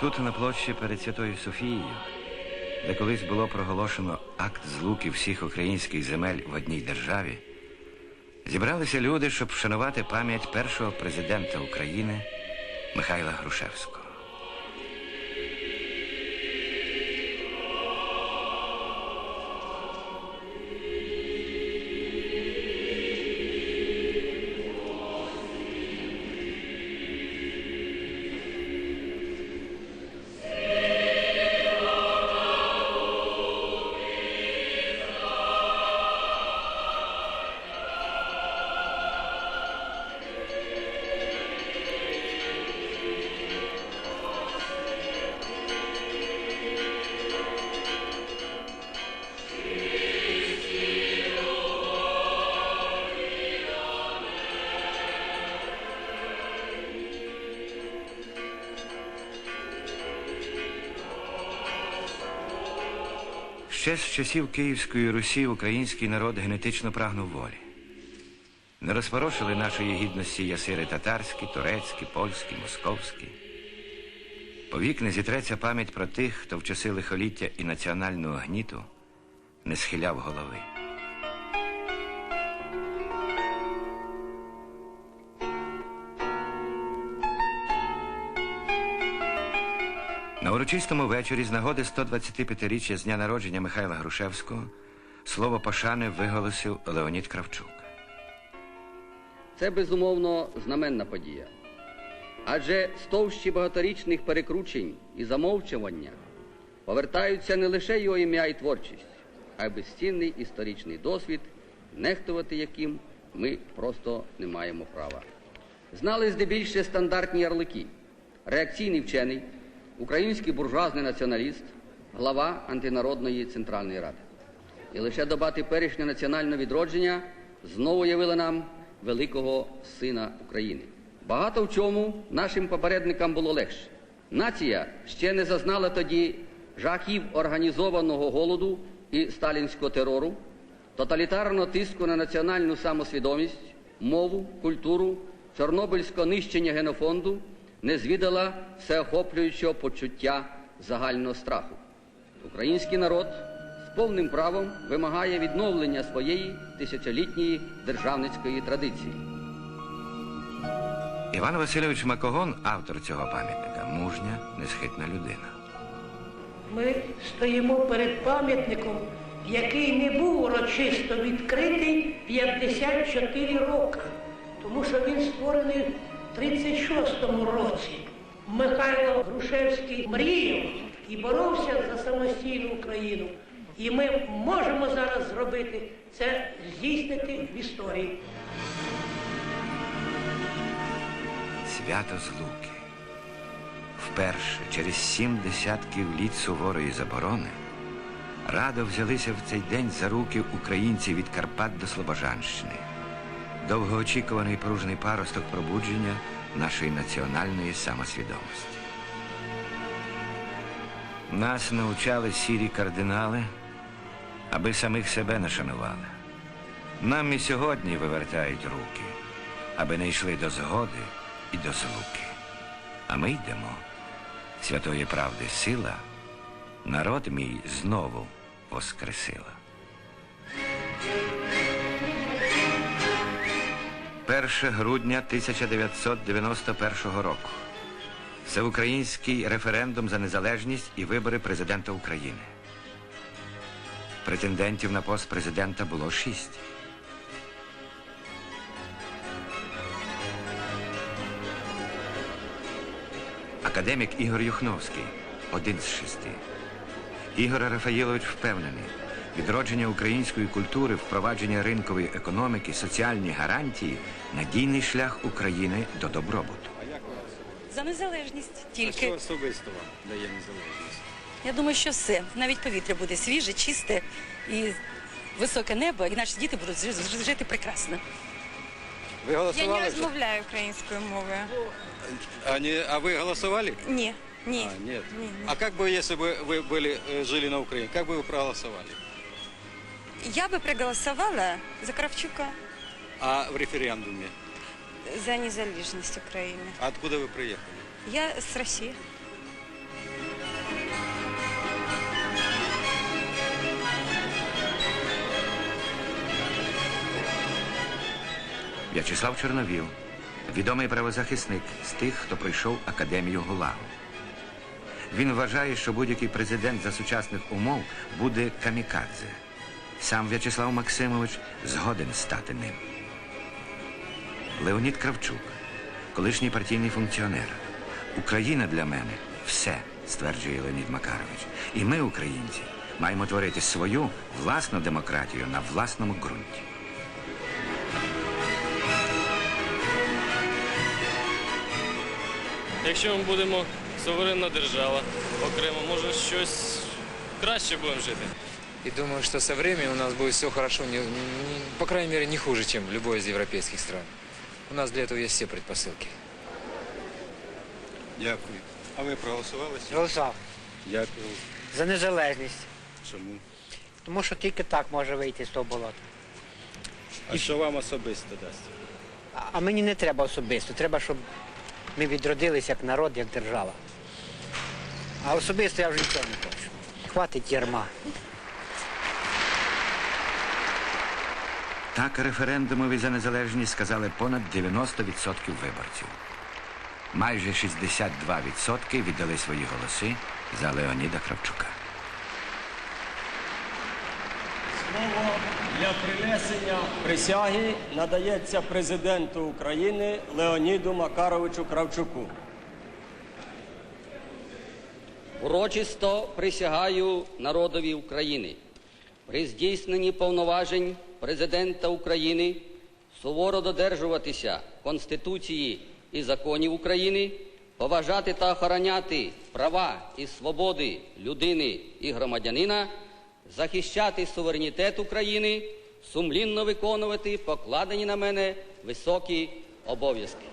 Тут, на площі перед Святою Софією, де колись було проголошено акт злуки всіх українських земель в одній державі, зібралися люди, щоб вшанувати пам'ять першого президента України Михайла Грушевського. Ще з часів Київської Русі український народ генетично прагнув волі. Не розпорошили нашої гідності ясири татарські, турецькі, польські, московські. Повік не зітреться пам'ять про тих, хто в часи лихоліття і національного гніту не схиляв голови. На урочистому вечорі з нагоди 125-річчя з дня народження Михайла Грушевського слово пошани виголосив Леонід Кравчук. Це безумовно знаменна подія. Адже стовщі багаторічних перекручень і замовчування повертаються не лише його ім'я і творчість, а й безцінний історичний досвід, нехтувати яким ми просто не маємо права. Знали здебільше стандартні ярлики, реакційний вчений, український буржуазний націоналіст, глава антинародної Центральної Ради. І лише доба теперішнього національного відродження знову явила нам великого сина України. Багато в чому нашим попередникам було легше. Нація ще не зазнала тоді жахів організованого голоду і сталінського терору, тоталітарного тиску на національну самосвідомість, мову, культуру, чорнобильського нищення генофонду не звідала всеохоплюючого почуття загального страху. Український народ з повним правом вимагає відновлення своєї тисячолітньої державницької традиції. Іван Васильович Макогон, автор цього пам'ятника, мужня, несхитна людина. Ми стоїмо перед пам'ятником, який не був урочисто відкритий 54 роки, тому що він створений 36-му році. Михайло Грушевський мріяв і боровся за самостійну Україну. І ми можемо зараз зробити це здійснити в історії. Свято Злуки. Вперше, через сім десятків літ суворої заборони, радо взялися в цей день за руки українці від Карпат до Слобожанщини. Довгоочікуваний пружний паросток пробудження нашої національної самосвідомості. Нас навчали сірі кардинали, аби самих себе не шанували. Нам і сьогодні вивертають руки, аби не йшли до згоди і до злуки. А ми йдемо. Святої правди сила, народ мій знову воскресила. 1 грудня 1991 року. Всеукраїнський референдум за незалежність і вибори президента України. Претендентів на пост президента було шість. Академік Ігор Юхновський один з шести. Ігор Рафаїлович впевнений, відродження української культури, впровадження ринкової економіки, соціальні гарантії надійний шлях України до добробуту. За незалежність А тільки. що особисто вам дає незалежність? Я думаю, що все. Навіть повітря буде свіже, чисте і високе небо, і наші діти будуть жи- жи- жити прекрасно. Ви Я не голосували? вже? розмовляю українською мовою. А, не, а вы голосовали? Ні, ні. А, нет. Ні, ні. А как бы, если бы вы были, э, жили на Украине, как бы вы проголосовали? Я бы проголосовала за Кравчука. А в референдуме? За незалежность Украины. А откуда вы приехали? Я с России. В'ячеслав Чорновіл, відомий правозахисник з тих, хто пройшов академію Гулагу. Він вважає, що будь-який президент за сучасних умов буде камікадзе. Сам В'ячеслав Максимович згоден стати ним. Леонід Кравчук, колишній партійний функціонер. Україна для мене все, стверджує Леонід Макарович. І ми, українці, маємо творити свою власну демократію на власному ґрунті. Якщо ми будемо суверенна держава окремо, може щось краще будемо жити. И думаю, что со временем у нас будет все хорошо, не- не- по крайней мере, не хуже, чем в любой из европейских стран. У нас для этого есть все предпосылки. Дякую. А ви проголосували? Голосував Дякую. за незалежність, Чому? тому що тільки так може вийти з того болота. А що вам особисто дасть? А- А мені не треба особисто, треба, щоб ми відродилися як народ, як держава. А особисто я вже нічого не хочу. Хватить ярма. Так референдумові за незалежність сказали понад 90% виборців. Майже 62% віддали свої голоси за Леоніда Кравчука. Слово для принесення присяги надається президенту України Леоніду Макаровичу Кравчуку. Урочисто присягаю народові України при здійсненні повноважень президента України суворо додержуватися Конституції і законів України, поважати та охороняти права і свободи людини і громадянина, захищати суверенітет України, сумлінно виконувати покладені на мене високі обов'язки.